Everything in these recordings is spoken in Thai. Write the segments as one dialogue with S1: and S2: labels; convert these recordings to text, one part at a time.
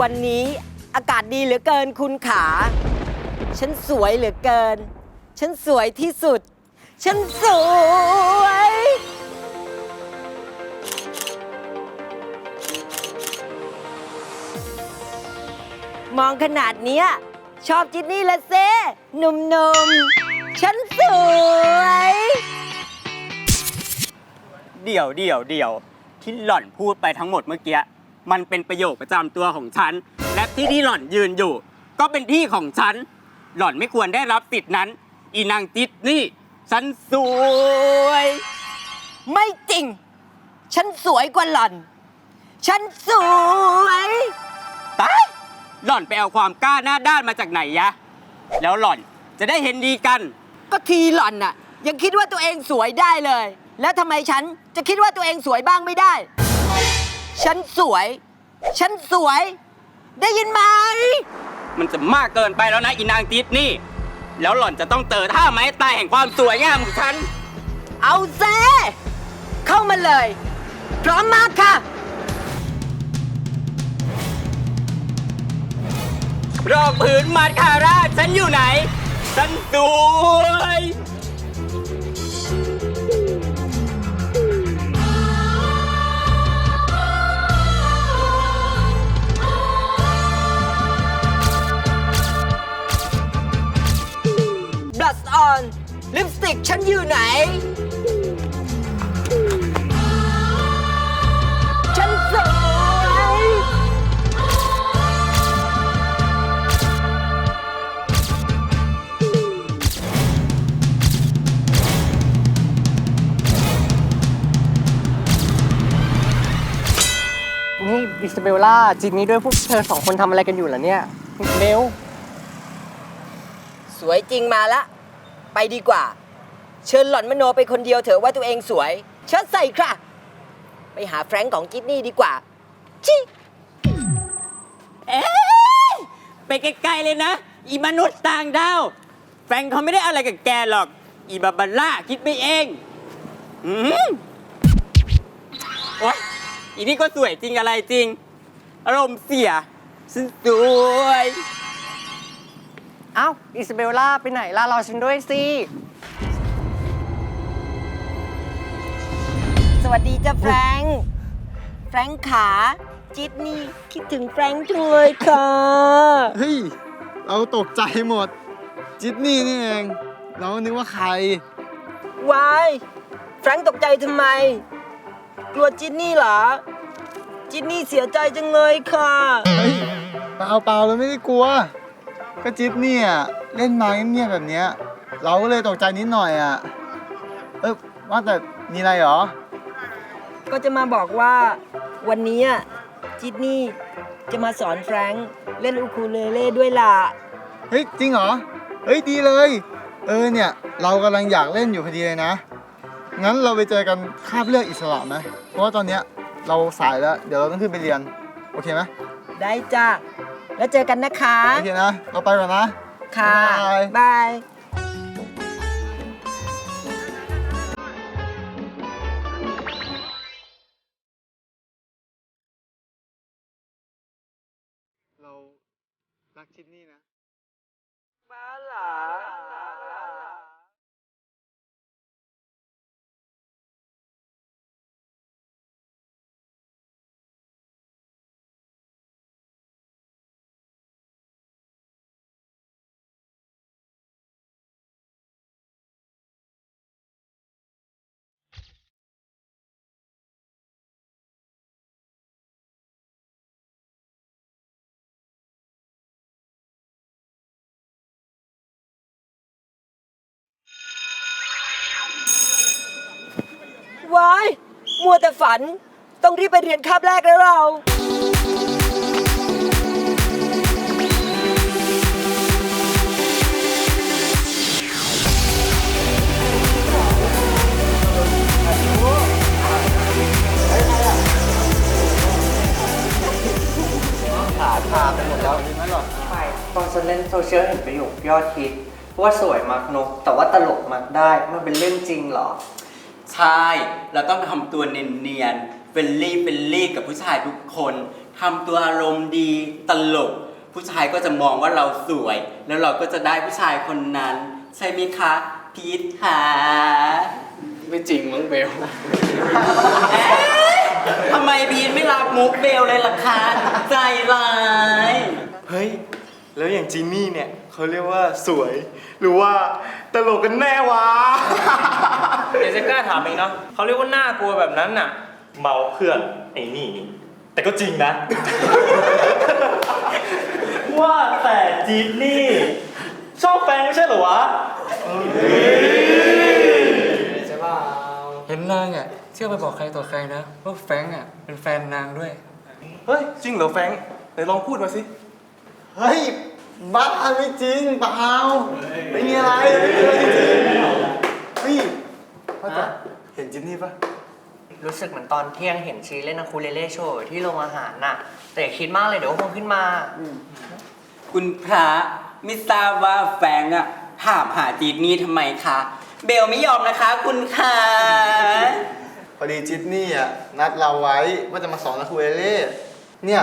S1: วันนี้อากาศดีเหลือเกินคุณขา ฉันสวยเหลือเกิน ฉันสวยที่สุด ฉันสวย มองขนาดเนี้ยชอบจินนี่ละเซ่หนุ่มๆ ฉันสวย
S2: เดี๋ยวเดี๋ยวเดี๋ยวที่หล่อนพูดไปทั้งหมดเมื่อกี้ มันเป็นประโยคประจำตัวของฉัน และที่ที่หล่อนยืนอยู่ ก็เป็นที่ของฉัน หล่อนไม่ควรได้รับสิทธินั้น อีนางจิตนี่ ฉันสวย
S1: ไม่จริง ฉันสวยกว่าหล่อน ฉันสวย
S2: ตายหล่อนไปเอาความกล้าหน้าด้านมาจากไหนยะ แล้วหล่อนจะได้เห็นดีกัน
S1: ก็ทีหล่อนน่ะ ยังคิดว่าตัวเองสวยได้เลย แล้วทำไมฉันจะคิดว่าตัวเองสวยบ้างไม่ได้ ฉันสวย ฉันสวย ได้ยินไหม
S2: มันจะมากเกินไปแล้วนะอีนางจิตนี่ แล้วหล่อนจะต้องเจอท่าไม้ตายแห่งความสวยงามของฉัน
S1: เอาเซเข้ามาเลย พร้อมมากค่ะ
S2: รองพื้นมาดคาราชฉันอยู่ไหน ฉันสวย
S1: ออน ลิปสติกฉันอยู่ไหน ฉันสวย
S3: นี่อิสเบลล่าจินนี่ด้วยพวกเธอสองคนทำอะไรกันอยู่ล่ะเนี่ยเบล
S1: สวยจริงมาละ ไปดีกว่า เชิญหล่อนมโนไปคนเดียวเถอะว่าตัวเองสวย เชิญใส่ค่ะ ไปหาแฟรงก์ของจิตนี่ดีกว่า ชิ
S2: เอ๊ะไปไกลๆเลยนะ อีมนุษย์ต่างดาว แฟรงค์เขาไม่ได้อะไรกับแกหรอก อีบาบาร่าคิดไปเอง อืมโอ๊ยอีนี่ก็สวยจริงอะไรจริง อารมณ์เสียฉันสวย
S3: เอ้าอิสเบลล่าไปไหนล่ะรอฉันด้วยสิ
S1: สวัสดีจ้ะแฟรงก์แฟรงก์ขาจิตนี่คิดถึงแฟรงก์จังเลยค่ะ
S4: เฮ้ย เราตกใจหมด จิตนี่นี่เอง เรานึกว่าใคร
S1: วายแฟรงก์ตกใจทำไม กลัวจินนี่เหรอ จินนี่เสียใจจังเลยค่ะ
S4: เฮ้ย เปล่าเปล่าเราไม่ได้กลัว ก็จิตนี่อะเล่นมาเงียบๆแบบเนี้ย เราก็เลยตกใจนิดหน่อยอะ เออว่าแต่มีอะไรเหรอ
S1: ก็จะมาบอกว่าวันนี้อะจิตนี่จะมาสอนแฟรงก์เล่นอูคูเลเล่ด้วยล่ะ
S4: เฮ้ยจริงเหรอ เฮ้ยดีเลย เออเนี่ย เรากำลังอยากเล่นอยู่พอดีเลยนะ งั้นเราไปเจอกันคาบเลือกอิสระไหมเพราะว่าตอนเนี้ยเราสายแล้ว เดี๋ยวเราต้องขึ้นไปเรียน โอเคไหม
S1: ได้จ้า แล้วเจอกันนะคะ
S4: โอเคนะ เราไปก่อนนะ
S1: ค่ะ
S4: บ๊ายบาย
S1: บาย
S4: เรารักจิตนี่นะ
S1: บ้าหรอ วายมัวแต่ฝัน ต้องรีบไปเรียนคาบแรกแล้วเรา
S3: ตอนฉันเล่นโซเชียลเห็นประโยคยอดฮิตว่าสวยมักนก แต่ว่าตลกมักได้ มันเป็นเรื่องจริงเหรอ
S2: ใช่ เราต้องทำตัวเนียนๆเฟลลี่เฟลลี่กับผู้ชายทุกคนทำตัวอารมณ์ดีตลก ผู้ชายก็จะมองว่าเราสวย แล้วเราก็จะได้ผู้ชายคนนั้น ใช่ไหมคะพีทค่ะ
S5: ไม่จริงมั้งเบล
S2: เอ๊ะทำไมพีทไม่รับมุกเบลเลยล่ะคะ ใจร้าย
S6: เฮ้ย แล้วอย่างจินนี่เนี่ย เขาเรียกว่าสวย หรือว่าตลกกันแน่วะ
S5: เดี๋ยวจะกล้าถามเองเนาะเขาเรียกว่าน่ากลัวแบบนั้นน่ะ
S6: เมาเพื่อนไอ้นี่ แต่ก็จริงนะ ว่าแต่จีนนี่ ชอบแฟนไม่ใช่เหรอวะ
S7: เห็นนางอะเที่ยวไปบอกใครต่อใครนะว่าแฟรงค์อะเป็นแฟนนางด้วย
S6: เฮ้ย จริงเหรอแฟรงค์ไหนลองพูดมาสิ
S4: เฮ้ย บ้าไม่จริงเปล่าไม่มีอะไรไม่มีอะไรจริงๆเฮ้ยพ่อจ๋าเห็นจินนี่ปะ
S3: รู้สึกเหมือนตอนเที่ยงเห็นชีเล่นอะคูเลเล่โชว์ที่โรงอาหารน่ะ แต่อย่าคิดมากเลยเดี๋ยวก็คงขึ้นมา
S2: คุณพระไม่ทราบว่าแฟรงค์อะถามหาจีดนี่ทำไมคะ เบลไม่ยอมนะคะ คุณค่ะ
S4: พอดีจินนี่อะนัดเราไว้ว่าจะมาสอนอะคูเอเล่เนี่ย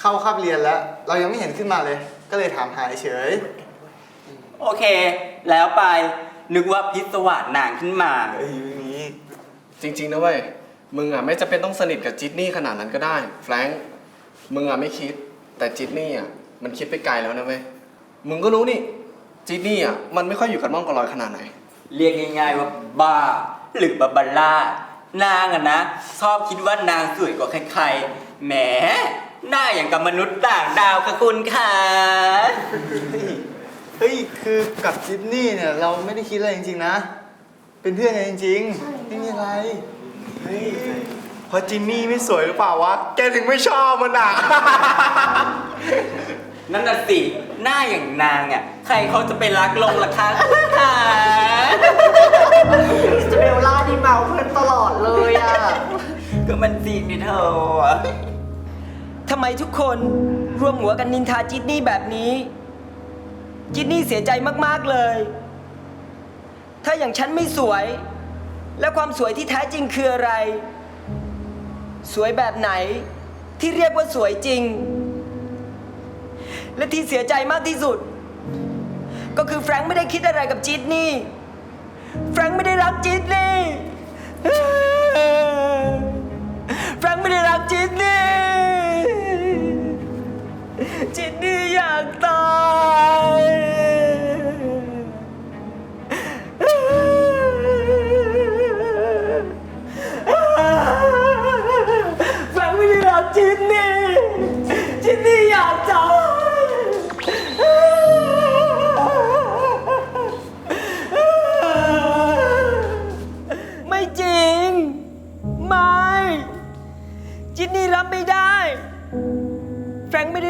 S4: เข้าคาบเรียนแล้ว เรายังไม่เห็นขึ้นมาเลย ก็เลยถามหาเฉย
S2: โอเค แล้วไปนึกว่าพิศวาสนางขึ้นมา
S4: เอ้ยอย่างนี้
S5: จริงๆนะเว้ย มึงอะไม่จะเป็นต้องสนิทกับจิตนี่ขนาดนั้นก็ได้ แฟรงค์ มึงอะไม่คิด แต่จิตนี่อะมันคิดไปไกลแล้วนะเว้ย มึงก็รู้นี่ จิตนี่อะมันไม่ค่อยอยู่กับม่องกับลอยขนาดไหน
S2: เรียกง่ายๆว่าบ้า หรือบาบาร่านางอะนะชอบคิดว่านางสวยกว่าใครๆแหม หน้าอย่างกับมนุษย์ต่างดาวค่ะคุณค่ะ
S4: เฮ้ย คือกับจินนี่เนี่ยเราไม่ได้คิดอะไรจริงๆนะ เป็นเพื่อนกันจริงๆ ไม่มีอะไร
S6: เฮ้ยเพราะจินนี่ไม่สวยหรือเปล่าวะ แกถึงไม่ชอบมันอะ
S2: นั่นน่ะสิ หน้าอย่างนางอะใครเขาจะไปรักลงล่ะคะคุณค่ะ
S3: เบลล่าที่เมาเพื่อนตลอดเลยอะ
S2: ก็มันจริงดิเธออะ
S1: ทำไมทุกคนร่วมหัวกันนินทาจิตนี่แบบนี้ จิตนี่เสียใจมากๆเลย ถ้าอย่างฉันไม่สวย และความสวยที่แท้จริงคืออะไร สวยแบบไหนที่เรียกว่าสวยจริง และที่เสียใจมากที่สุด ก็คือแฟรงค์ไม่ได้คิดอะไรกับจิตนี่ แฟรงค์ไม่ได้รักจิตนี่ แฟรงค์ไม่ได้รักจินนี่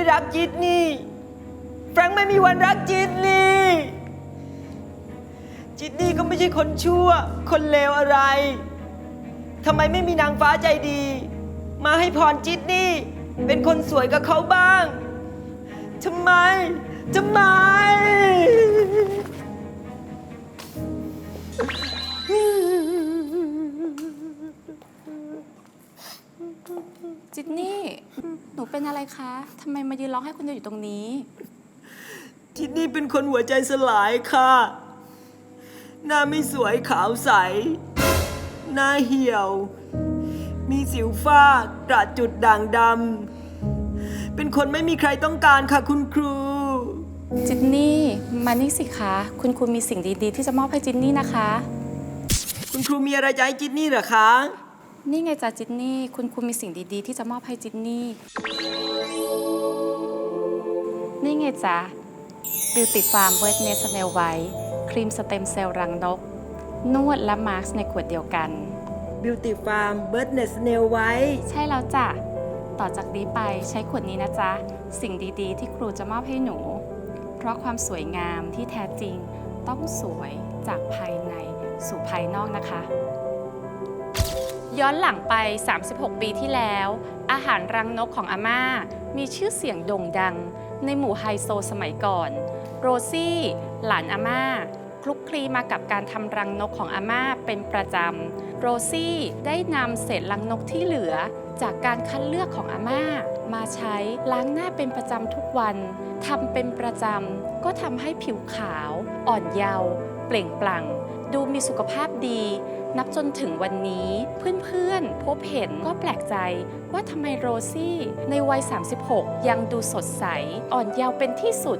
S1: ่รักจินนี่ แฟรงค์ไม่มีวันรักจินนี่ จินนี่ก็ไม่ใช่คนชั่ว คนเลวอะไรทำไมไม่มีนางฟ้าใจดี มาให้พรจินนี่ เป็นคนสวยกับเขาบ้างทำไมทำไม
S8: จิตนี่ หนูเป็นอะไรคะทำไมมายืนร้องไห้คนเดียวอยู่ตรงนี้
S1: จินนี่เป็นคนหัวใจสลายค่ะ หน้าไม่สวยขาวใส หน้าเหี่ยว มีสิวฝ้ากระจุดด่างดำ เป็นคนไม่มีใครต้องการค่ะคุณครู
S8: จิตนี่มานี่สิคะ คุณครูมีสิ่งดีๆ ที่จะมอบให้จิตนี่นะคะ
S1: คุณครูมีอะไรจะให้จินนี่เหรอคะ
S8: นี่ไงจ้ะจิตนี่ คุณครูมีสิ่งดีๆ ที่จะมอบให้จิตนี่ นี่ไงจ๊ะบิวติฟาร์มเวทเนสเนลไวท์ครีมสเต็มเซลล์รังนก นวดและมาร์คในขวดเดียวกัน
S1: Beauty Farm Birdnest Snail ไว้
S8: ใช่แล้วจ้ะ ต่อจากนี้ไปใช้ขวดนี้นะจ๊ะ สิ่งดีๆ ที่ครูจะมอบให้หนู เพราะความสวยงามที่แท้จริงต้องสวยจากภายในสู่ภายนอกนะคะ ย้อนหลังไป 36 ปีที่แล้ว อาหารรังนกของอาม่า มีชื่อเสียงโด่งดัง ในหมู่ไฮโซสมัยก่อน โรซี่ หลานอาม่าลุกคลีมากับการทำรังนกของอาม่าเป็นประจำ โรซี่ได้นำเศษรังนกที่เหลือ จากการคัดเลือกของอาม่า มาใช้ล้างหน้าเป็นประจำทุกวันทำเป็นประจำก็ทำให้ผิวขาว อ่อนเยาว์เปล่งปลั่ง ดูมีสุขภาพดี นับจนถึงวันนี้เพื่อนๆ พบเห็นก็แปลกใจว่าทำไมโรซี่ในวัย 36 ยังดูสดใส อ่อนเยาว์เป็นที่สุด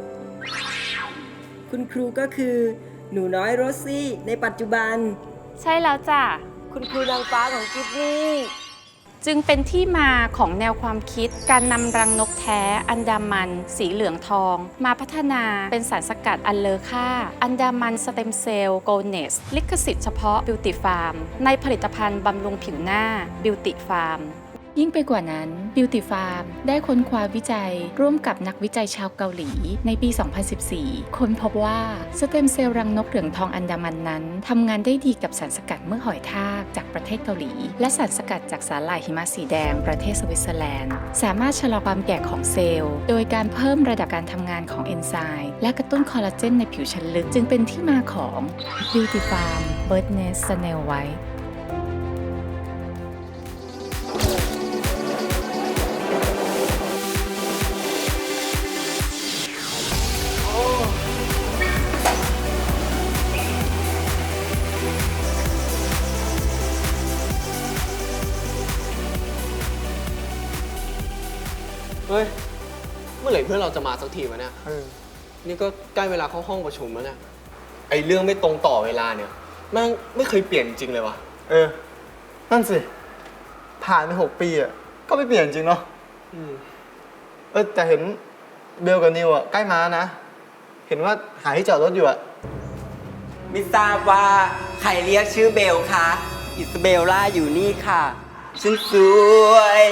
S1: คุณครูก็คือ หนูน้อยโรซี่ในปัจจุบัน
S8: ใช่แล้วจ้ะ
S1: คุณครูนางฟ้าของจิตนี่
S8: จึงเป็นที่มาของแนวความคิด การนำรังนกแท้ อันดามัน สีเหลืองทอง มาพัฒนาเป็นสารสกัดอันเลอค่า อันดามันสเต็มเซลล์โกลเนส ลิขสิทธิ์เฉพาะ Beauty Farm ในผลิตภัณฑ์บำรุงผิวหน้า Beauty Farm ยิ่งไปกว่านั้น Beauty Farm ได้ค้นคว้าวิจัย ร่วมกับนักวิจัยชาวเกาหลี ในปี 2014 ค้นพบว่าสเต็มเซลล์รังนกเหลืองทองอันดามันนั้นทำงานได้ดีกับสารสกัดเมื่อหอยทากจากประเทศเกาหลี และสารสกัดจากสาหร่ายหิมะสีแดงประเทศสวิตเซอร์แลนด์ สามารถชะลอความแก่ของเซลล์ โดยการเพิ่มระดับการทำงานของเอนไซม์และกระตุ้นคอลลาเจนในผิวชั้นลึก จึงเป็นที่มาของ Beauty Farm Bird Nest Snail White
S5: เมื่อไหร่เพื่อนเราจะมาสักทีวะเนี่ย
S4: เออ
S5: นี่ก็ใกล้เวลาเข้าห้องประชุมแล้วเนี่ยไอเรื่องไม่ตรงต่อเวลาเนี่ยแม่งไม่เคยเปลี่ยนจริงเลยวะ
S4: เออ นั่นสิ ผ่านไปหกปีอะ ก็ไม่เปลี่ยนจริงเนาะ
S5: อืม
S4: เออแต่เห็นเบลกับนิวอะใกล้มานะ เห็นว่าหาที่จอดรถอยู่อะ
S2: ไม่ทราบว่าใครเรียกชื่อเบลคะ อิสเบลล่าอยู่นี่ค่ะ ฉันสวย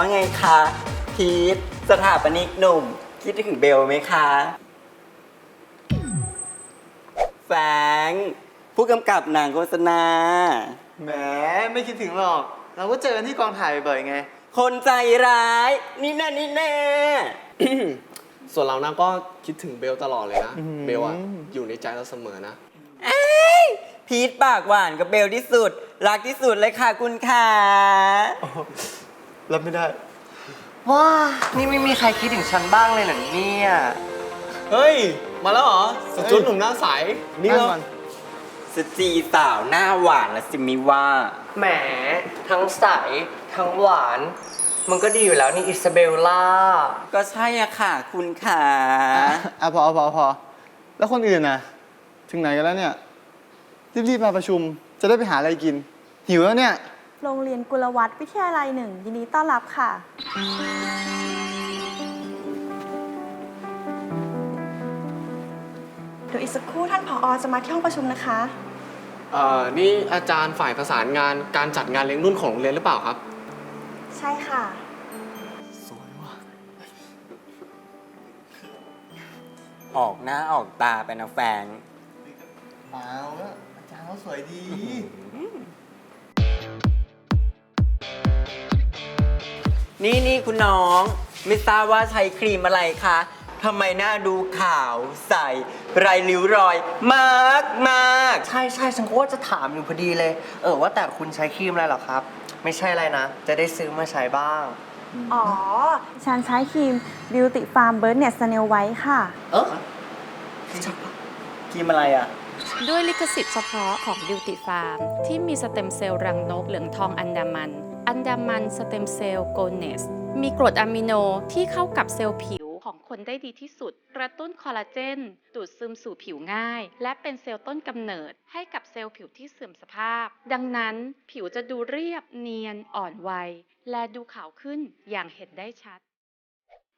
S2: ว่าไงคะพีทสถาปนิกหนุ่ม คิดถึงเบลไหมคะแฟรงค์ผู้กำกับหนังโฆษณา
S4: แหมไม่คิดถึงหรอก เราก็เจอกันที่กองถ่ายบ่อยไง
S2: คนใจร้าย นี่แน่นี่แน่
S5: ส่วนเรานะก็คิดถึงเบลตลอดเลยนะ
S4: อื้อหือ
S5: เบลอะอยู่ในใจเราเสมอนะ
S2: พีทปากหวานกับเบลที่สุด รักที่สุดเลยค่ะคุณค่ะ
S4: รับไม่ได้
S3: ว้า นี่ไม่มีใครคิดถึงฉันบ้างเลยเหรอเนี่ย
S5: เฮ้ย มาแล้วเหรอสจุดหนุ่มหน้าใสนี่
S4: นั่
S5: เหร
S4: ง
S5: อ
S4: ก่อน
S2: สจีสาวหน้าหวานละสิมิว่า
S3: แหม ทั้งใส ทั้งหวาน มันก็ดีอยู่แล้วนี่อิซาเบลล่า
S2: ก็ใช่อะค่ะ คุณค่ะ
S4: อะอะพอพอพอ แล้วคนอื่นน่ะ ถึงไหนกันแล้วเนี่ย รีบๆมาประชุม จะได้ไปหาอะไรกิน หิวแล้วเนี่ย
S9: โรงเรียนกุลวัฒน์วิทยาลัยหนึ่งยินดีต้อนรับค่ะ เดี๋ยวอีกสักครู่ท่านผออจะมาที่ห้องประชุมนะคะ
S5: เอ่อนี่อาจารย์ฝ่ายประสานงานการจัดงานเลี้ยงรุ่นของโรงเรียนหรือเปล่าครับ
S9: ใช่ค่ะ
S2: ออกหน้าออกตาไปนะแฟรงค์
S4: เปล่าแล้วอาจารย์เขาสวยดี
S2: นี่นี่คุณน้องไม่ทราบว่าใช้ครีมอะไรคะทำไมหน้าดูขาวใสไรริ้วรอย มากมาก
S3: ใช่ใช่ฉันก็ว่าจะถามอยู่พอดีเลย เออว่าแต่คุณใช้ครีมอะไรเหรอครับ ไม่ใช่อะไรนะ จะได้ซื้อมาใช้บ้าง
S9: อ๋อ ฉันใช้ครีม Beauty Farm Bird Net Snail White ค่ะ
S3: เออ
S2: ครีมอะไรอะ
S8: ด้วยลิขสิทธิ์เฉพาะของ Beauty Farm ที่มีสเต็มเซลล์รังนกเหลืองทองอันดามัน อันดามันสเต็มเซลล์โกเนส มีกรดอะมิโนที่เข้ากับเซลล์ผิวของคนได้ดีที่สุด กระตุ้นคอลลาเจน ดูดซึมสู่ผิวง่าย และเป็นเซลล์ต้นกำเนิดให้กับเซลล์ผิวที่เสื่อมสภาพ ดังนั้นผิวจะดูเรียบเนียนอ่อนวัย และดูขาวขึ้นอย่างเห็นได้ชัด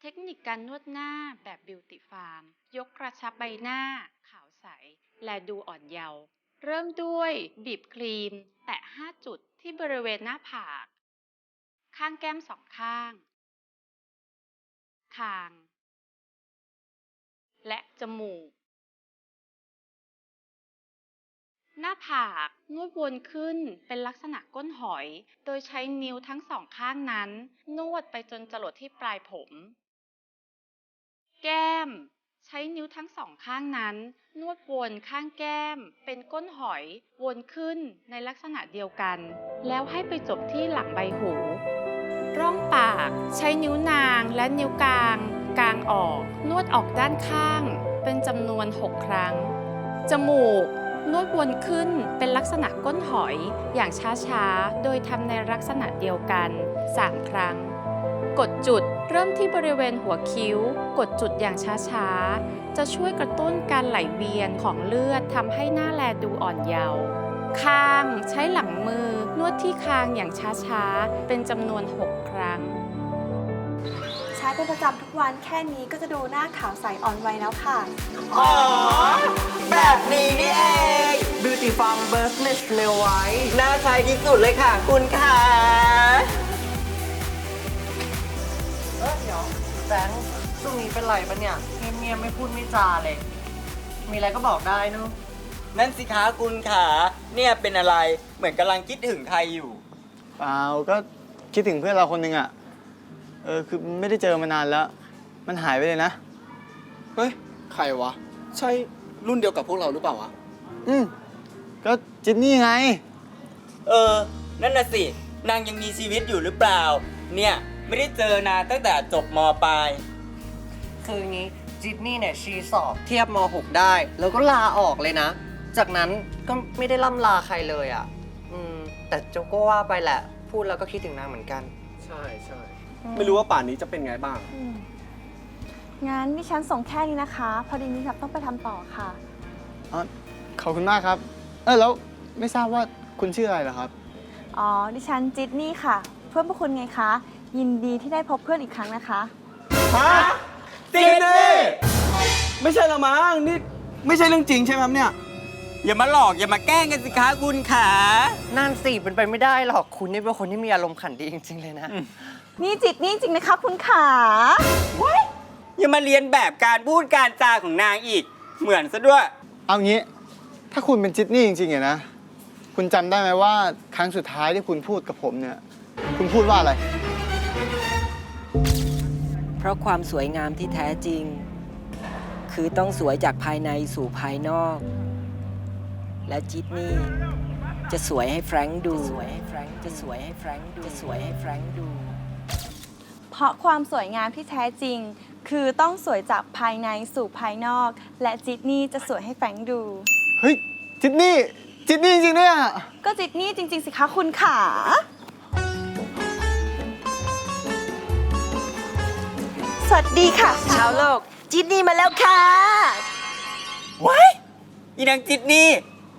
S8: เทคนิคการนวดหน้าแบบ Beauty Farm ยกกระชับใบหน้า ขาวใส และดูอ่อนเยาว์เริ่มด้วยบีบครีม แตะ 5 จุดที่บริเวณหน้าผาก ข้างแก้มสองข้าง คาง และจมูก หน้าผากนวดวนขึ้นเป็นลักษณะก้นหอย โดยใช้นิ้วทั้งสองข้างนั้น นวดไปจนจรดที่ปลายผม แก้มใช้นิ้วทั้งสองข้างนั้น นวดวนข้างแก้ม เป็นก้นหอย วนขึ้นในลักษณะเดียวกัน แล้วให้ไปจบที่หลังใบหู ร่องปาก ใช้นิ้วนางและนิ้วกลาง กลางออก นวดออกด้านข้าง เป็นจำนวน 6 ครั้ง จมูก นวดวนขึ้นเป็นลักษณะก้นหอยอย่างช้าๆ โดยทำในลักษณะเดียวกัน 3 ครั้ง กดจุดเริ่มที่บริเวณหัวคิ้ว กดจุดอย่างช้าๆ จะช่วยกระตุ้นการไหลเวียนของเลือดทำให้หน้าแลดูอ่อนเยาว์คางใช้หลัง ที่คางอย่างช้าๆ เป็นจำนวน 6 ครั้ง
S9: ใช้เป็นประจำทุกวันแค่นี้ก็จะดูหน้าขาวใสอ่อนวัยแล้วค่ะ
S3: อ๋อ แบบนี้นี่เอง Beauty Farm Burst Net Nail White น่าใช้ที่สุดเลยค่ะคุณค่ะเออเดี๋ยวแบงค์ช่วงนี้เป็นไรปะเนี่ย เงียบๆไม่พูดไม่จาเลย มีอะไรก็บอกได้เนอะ
S2: นั่นสิคะคุณขา เนี่ยเป็นอะไรเหมือนกำลังคิดถึงใครอยู่
S4: เปล่าก็คิดถึงเพื่อนเราคนหนึ่งอะ เออคือไม่ได้เจอมานานแล้ว มันหายไปเลยนะ
S5: เฮ้ย ใครวะ ใช่รุ่นเดียวกับพวกเราหรือเปล่าวะ
S4: อืมก็จินนี่ไง
S2: เออ นั่นน่ะสิ นางยังมีชีวิตอยู่หรือเปล่า เนี่ยไม่ได้เจอนานตั้งแต่จบมปลาย
S3: คืออย่างนี้จิตนี่เนี่ยชีสอบเทียบม .6 ได้ แล้วก็ลาออกเลยนะ จากนั้นก็ไม่ได้ล่ำลาใครเลยอะ อืม แต่โจก็ว่าไปแหละ พูดแล้วก็คิดถึงนางเหมือนกัน
S5: ใช่ใช่ไม่รู้ว่าป่านนี้จะเป็นไงบ้าง
S9: งั้นดิฉันส่งแค่นี้นะคะ พอดีนี้ครับต้องไปทำต่อค่ะ
S4: อ๋อขอบคุณมากครับ เออแล้วไม่ทราบว่าคุณชื่ออะไรเหรอครับ
S9: อ๋อ ดิฉันจิตนี่ค่ะ เพื่อนพวกคุณไงคะ ยินดีที่ได้พบเพื่อนอีกครั้งนะคะ
S6: ฮะจริงดิไม่ใช่ละมั้งนี่ไม่ใช่เรื่องจริงใช่ไหมครับเนี่ย
S2: อย่ามาหลอกอย่ามาแกล้งกันสิคะคุณขา
S3: นั่นสิเป็นไปไม่ได้หรอกคุณนี่เป็นคนที่มีอารมณ์ขันดีจริง ๆ เลยนะ
S9: นี่จิตนี่จริงนะคะคุณขา
S2: อย่ามาเรียนแบบการพูดการจาของนางอีก เหมือนซะด้วย
S4: เอางี้ ถ้าคุณเป็นจิตนี่จริงๆอะนะ คุณจำได้ไหมว่าครั้งสุดท้ายที่คุณพูดกับผมเนี่ย คุณพูดว่าอะไร
S1: เพราะความสวยงามที่แท้จริง คือต้องสวยจากภายในสู่ภายนอก และจิตนี่จะสวยให้แฟรงค์ดูสวยให้แฟรงค์จะสวยให้แฟรงค์ดูจะสวยให้แฟรงค์ดู
S9: เพราะความสวยงามที่แท้จริง คือต้องสวยจากภายในสู่ภายนอก และจิตนี่จะสวยให้แฟรงค์ดู
S4: เฮ้ย จิตนี่ จิตนี่จริงๆด้วยอะ
S9: ก็จิตนี่จริง ๆ สิคะคุณขาสวัสดีค่ะ
S1: ชาวโลก จิตนี่มาแล้วค่ะ
S2: ว้ายอีนางจิตนี่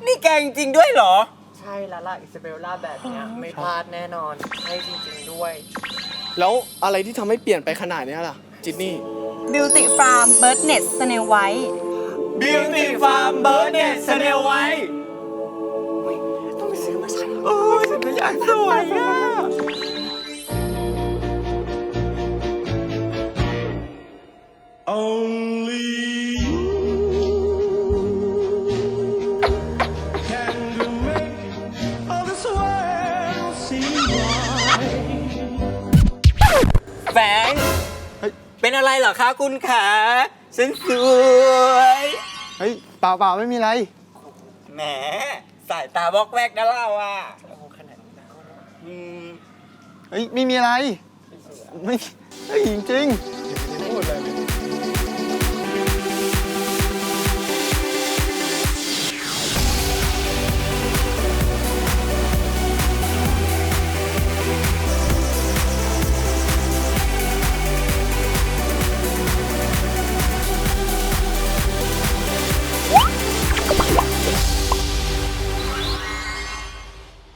S2: นี่แกจริงๆด้วยเหรอ
S3: ใช่แล้วล่ะอิซาเบลล่าแบบเนี้ยไม่พลาดแน่นอนใช่จริงๆด้วย
S5: แล้วอะไรที่ทำให้เปลี่ยนไปขนาดเนี้ยล่ะ จินนี่
S9: Beauty Farm Bird Net Snail White
S2: Beauty Farm b u r n e t s n a i l White ต้องไปซื้อมาใช้โอ้ยฉันก็อยากสวยอะ
S4: เฮ้ย
S2: เป็นอะไรเหรอคะคุณขาฉันสวย
S4: เฮ้ยเปล่าเปล่าไม่มีอะไร
S2: แหมสายตาบอกแวกนะเราอะอืม
S4: เฮ้ยไม่มีอะไร ไม่เฮ้ยจริงๆ